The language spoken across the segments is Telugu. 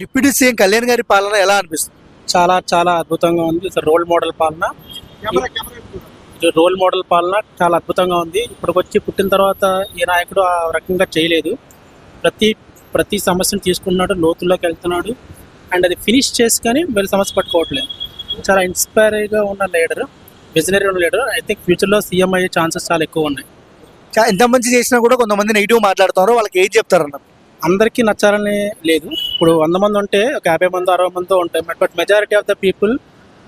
డిప్యూటీ సీఎం కళ్యాణ్ గారి పాలన ఎలా అనిపిస్తుంది? చాలా చాలా అద్భుతంగా ఉంది. రోల్ మోడల్ పాలన. ఇది రోల్ మోడల్ పాలన. చాలా అద్భుతంగా ఉంది. ఇప్పటికొచ్చి పుట్టిన తర్వాత ఈ నాయకుడు ఆ రకంగా చేయలేదు. ప్రతి ప్రతి సమస్యను తీసుకున్నాడు లోతుల్లోకి వెళ్తున్నాడు. అండ్ అది ఫినిష్ చేసి కానీ వీళ్ళు సమస్య పట్టుకోవట్లేదు. చాలా ఇన్స్పైర్గా ఉన్న లీడర్ విజనరీ ఉన్న లీడర్. ఐ థింక్ ఫ్యూచర్లో సీఎం అయ్యే ఛాన్సెస్ చాలా ఎక్కువ ఉన్నాయి. ఎంత మంచి చేసినా కూడా కొంతమంది నెగిటివ్ మాట్లాడుతున్నారు. వాళ్ళకి ఏం చెప్తారన్న అందరికీ నచ్చాలని లేదు. ఇప్పుడు వంద మంది ఉంటే ఒక యాభై మంది అరవై మంది ఉంటాయి. But majority of the people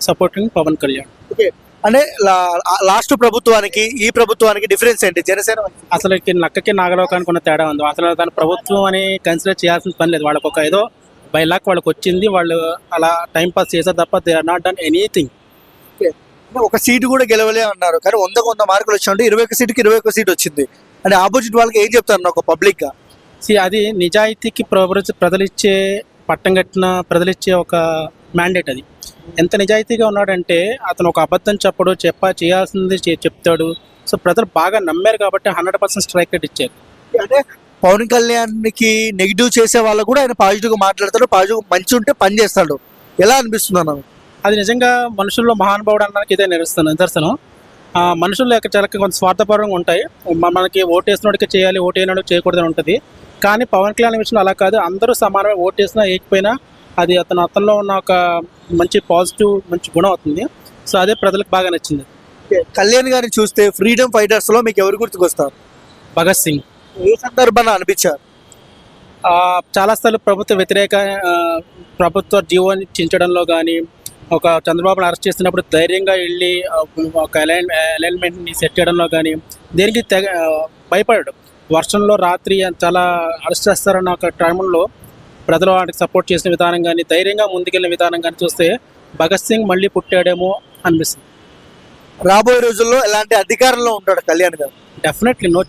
supporting Pawan Kalyan. అంటే లా- లాస్ట్ ప్రభుత్వానికి ఈ ప్రభుత్వానికి డిఫరెన్స్ ఏంటి? జనసేన అసలు నక్కకి నాగలోకానికి ఉన్న తేడా ఉంది అసలు దాని ప్రభుత్వం అని కన్సిడర్ చేయాల్సిన పని లేదు. వాళ్ళకి ఒక ఏదో బై లాక్ వాళ్ళకి వచ్చింది. వాళ్ళు అలా టైం పాస్ చేశారు తప్ప they are not done anything అంటే ఒక సీటు కూడా గెలవలే అన్నారు. కానీ వందకు వంద మార్కులు వచ్చినట్టు ఇరవై ఒక్క సీటుకి ఇరవై ఒక్క సీట్ వచ్చింది. అంటే ఆపోజిట్ వాళ్ళకి ఏం చెప్తారు? ఒక పబ్లిక్గా? సి అది నిజాయితీకి ప్రజ- ప్రజలిచ్చే పట్టం కట్టిన ప్రజలిచ్చే ఒక మ్యాండేట్ అది. ఎంత నిజాయితీగా ఉన్నాడంటే అతను ఒక అబద్ధం చెప్పడు చెప్ప చేయాల్సింది చెప్తాడు. సో ప్రజలు బాగా నమ్మారు కాబట్టి హండ్రెడ్ పర్సెంట్ స్ట్రైక్ రేట్ ఇచ్చారు. అంటే పవన్ కళ్యాణ్కి నెగిటివ్ చేసే వాళ్ళు కూడా ఆయన పాజిటివ్గా మాట్లాడతాడు పాజిటివ్ మంచి ఉంటే పని చేస్తాడు. ఎలా అనిపిస్తుంది అన్న? అది నిజంగా మనుషుల్లో మహానుభావుడు అనడానికి ఇదే నిరుస్తాను నిదర్శనం. ఆ మనుషుల్లో యొక్క చాలా కొంత స్వార్థపరంగా ఉంటాయి. మనకి ఓటేసినోడికి చేయాలి ఓటేసినోడికి చేయకూడదని ఉంటుంది. కానీ పవన్ కళ్యాణ్ విషయంలో అలా కాదు. అందరూ సమానమే. ఓటేసినా వేయకపోయినా అది అతను అతనిలో ఉన్న ఒక మంచి పాజిటివ్ మంచి గుణం అవుతుంది. సో అదే ప్రజలకు బాగా నచ్చింది. కళ్యాణ్ గారిని చూస్తే ఫ్రీడమ్ ఫైటర్స్లో మీకు ఎవరు గుర్తుకొస్తారు? భగత్ సింగ్. ఏ సందర్భాన్ని అనిపించారు? చాలాసార్లు ప్రభుత్వ వ్యతిరేక ప్రభుత్వ జీవోని చించడంలో కానీ ఒక చంద్రబాబును అరెస్ట్ చేసినప్పుడు ధైర్యంగా వెళ్ళి ఒక అలైన్ అలైన్మెంట్ని సెట్ చేయడంలో కానీ దేనికి తెగ భయపడాడు. వర్షంలో రాత్రి చాలా అరెస్ట్ చేస్తారన్న ఒక టైంలో ప్రజలు వాటికి సపోర్ట్ చేసిన విధానం కానీ ధైర్యంగా ముందుకెళ్ళిన విధానం కానీ చూస్తే భగత్ సింగ్ మళ్ళీ పుట్టాడేమో అనిపిస్తుంది. రాబోయే రోజుల్లో ఎలాంటి అధికారంలో ఉంటాడు Kalyan garu? Definitely no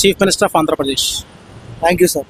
chief minister of Andhra Pradesh thank you sir